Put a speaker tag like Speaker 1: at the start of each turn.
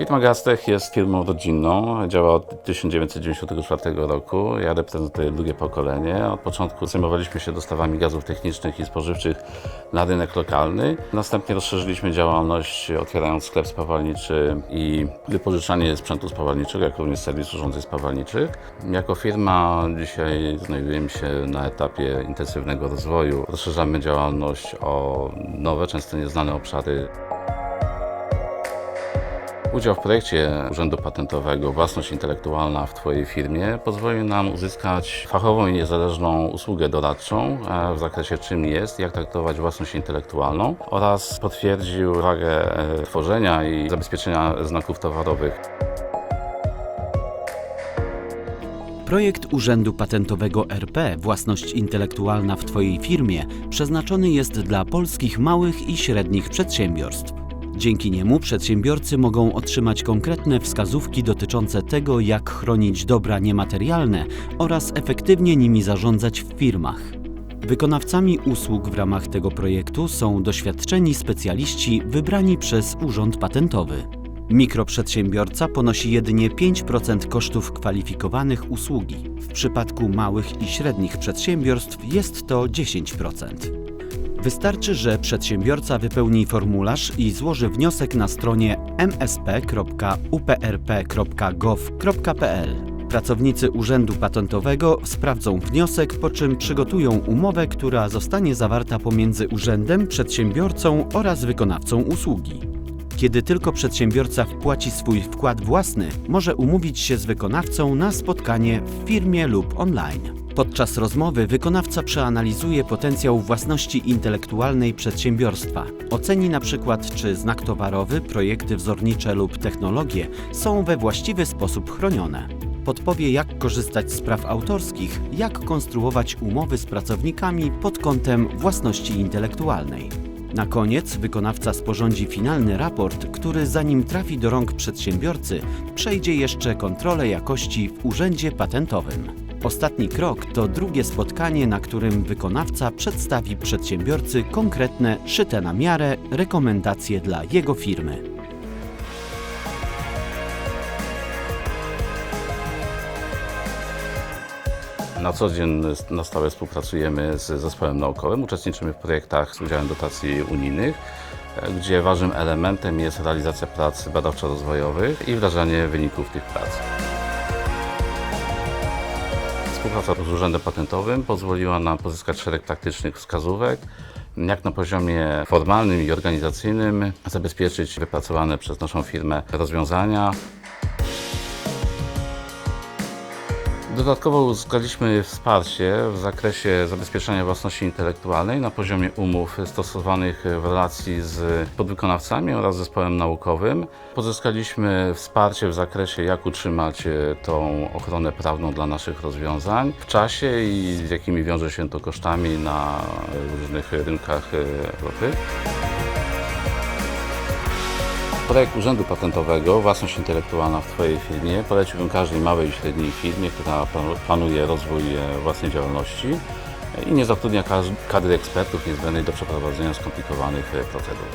Speaker 1: Firma Gastech jest firmą rodzinną, działa od 1994 roku. Ja reprezentuję drugie pokolenie. Od początku zajmowaliśmy się dostawami gazów technicznych i spożywczych na rynek lokalny. Następnie rozszerzyliśmy działalność, otwierając sklep spawalniczy i wypożyczanie sprzętu spawalniczego, jak również serwis urządzeń spawalniczych. Jako firma dzisiaj znajdujemy się na etapie intensywnego rozwoju. Rozszerzamy działalność o nowe, często nieznane obszary Udział w projekcie Urzędu Patentowego Własność Intelektualna w Twojej firmie pozwoli nam uzyskać fachową i niezależną usługę doradczą e, w zakresie czym jest, jak traktować własność intelektualną oraz potwierdził wagę e, tworzenia i zabezpieczenia znaków towarowych.
Speaker 2: Projekt Urzędu Patentowego RP Własność intelektualna w Twojej firmie przeznaczony jest dla polskich małych i średnich przedsiębiorstw. Dzięki niemu przedsiębiorcy mogą otrzymać konkretne wskazówki dotyczące tego, jak chronić dobra niematerialne oraz efektywnie nimi zarządzać w firmach. Wykonawcami usług w ramach tego projektu są doświadczeni specjaliści wybrani przez Urząd Patentowy. Mikroprzedsiębiorca ponosi jedynie 5% kosztów kwalifikowanych usługi. W przypadku małych i średnich przedsiębiorstw jest to 10%. Wystarczy, że przedsiębiorca wypełni formularz i złoży wniosek na stronie msp.uprp.gov.pl. Pracownicy Urzędu Patentowego sprawdzą wniosek, po czym przygotują umowę, która zostanie zawarta pomiędzy urzędem, przedsiębiorcą oraz wykonawcą usługi. Kiedy tylko przedsiębiorca wpłaci swój wkład własny, może umówić się z wykonawcą na spotkanie w firmie lub online. Podczas rozmowy wykonawca przeanalizuje potencjał własności intelektualnej przedsiębiorstwa. Oceni na przykład, czy znak towarowy, projekty wzornicze lub technologie są we właściwy sposób chronione. Podpowie, jak korzystać z praw autorskich, jak konstruować umowy z pracownikami pod kątem własności intelektualnej. Na koniec wykonawca sporządzi finalny raport, który zanim trafi do rąk przedsiębiorcy, przejdzie jeszcze kontrolę jakości w Urzędzie Patentowym. Ostatni krok to drugie spotkanie, na którym wykonawca przedstawi przedsiębiorcy konkretne, szyte na miarę rekomendacje dla jego firmy.
Speaker 1: Na co dzień na stałe współpracujemy z zespołem naukowym, uczestniczymy w projektach z udziałem dotacji unijnych, gdzie ważnym elementem jest realizacja prac badawczo-rozwojowych i wdrażanie wyników tych prac. Współpraca z Urzędem Patentowym pozwoliła nam pozyskać szereg praktycznych wskazówek, jak na poziomie formalnym i organizacyjnym zabezpieczyć wypracowane przez naszą firmę rozwiązania. Dodatkowo uzyskaliśmy wsparcie w zakresie zabezpieczenia własności intelektualnej na poziomie umów stosowanych w relacji z podwykonawcami oraz zespołem naukowym. Pozyskaliśmy wsparcie w zakresie, jak utrzymać e, tą ochronę prawną dla naszych rozwiązań w czasie i z jakimi wiąże się to kosztami na różnych rynkach e, Europy. Projekt Urzędu Patentowego Własność Intelektualna w Twojej firmie poleciłbym każdej małej i średniej firmie, która planu- planuje rozwój e, własnej działalności e, i nie zatrudnia kadry ekspertów niezbędnej do przeprowadzenia skomplikowanych e, procedur.